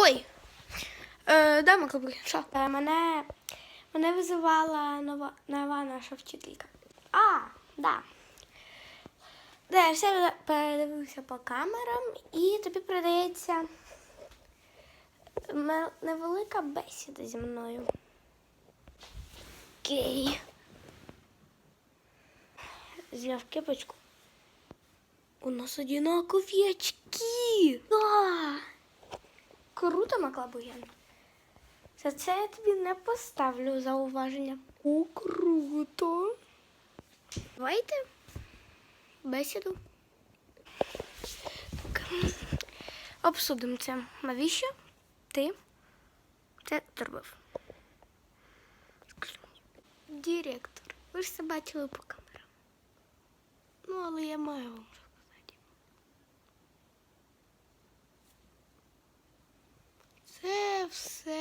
Ой! Е, да, Маклаби, що? Е, мене, мене визивала нова, нова наша вчителька. А, да. Да, я все передивився по камерам і тобі передається невелика бесіда зі мною. Окей. Зняв кепочку. У нас одинакові очки. Да. Круто, Маклабуян. За це я тобі не поставлю зауваження. О, круто. Давайте бесіду. Обсудимо це. Навіщо ти це зробив? Директор, ви ж це бачили по камерам. Ну, але я маю of.